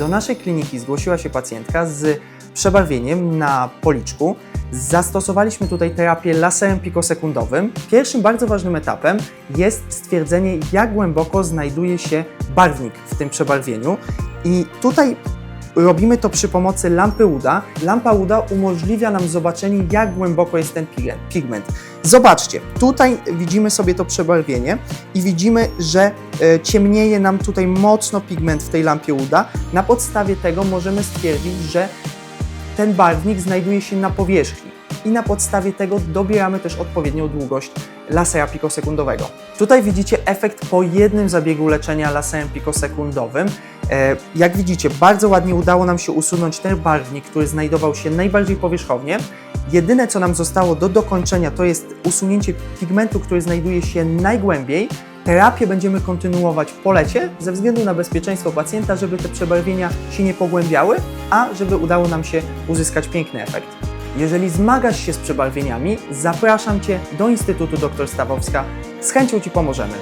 Do naszej kliniki zgłosiła się pacjentka z przebarwieniem na policzku. Zastosowaliśmy tutaj terapię laserem pikosekundowym. Pierwszym bardzo ważnym etapem jest stwierdzenie, jak głęboko znajduje się barwnik w tym przebarwieniu. I tutaj robimy to przy pomocy lampy UDA. Lampa UDA umożliwia nam zobaczenie, jak głęboko jest ten pigment-. Zobaczcie, tutaj widzimy sobie to przebarwienie i widzimy, że e, ciemnieje nam tutaj mocno pigment w tej lampie UDA. Na podstawie tego możemy stwierdzić, że ten barwnik znajduje się na powierzchni i na podstawie tego dobieramy też odpowiednią długość lasera pikosekundowego. Tutaj widzicie efekt po jednym zabiegu leczenia laserem pikosekundowym. E, Jak widzicie, bardzo ładnie udało nam się usunąć ten barwnik, który znajdował się najbardziej powierzchownie. Jedyne, co nam zostało do dokończenia, to jest usunięcie pigmentu, który znajduje się najgłębiej. Terapię będziemy kontynuować po lecie ze względu na bezpieczeństwo pacjenta, żeby te przebarwienia się nie pogłębiały, a żeby udało nam się uzyskać piękny efekt. Jeżeli zmagasz się z przebarwieniami, zapraszam Cię do Instytutu Dr. Stawowska. Z chęcią Ci pomożemy.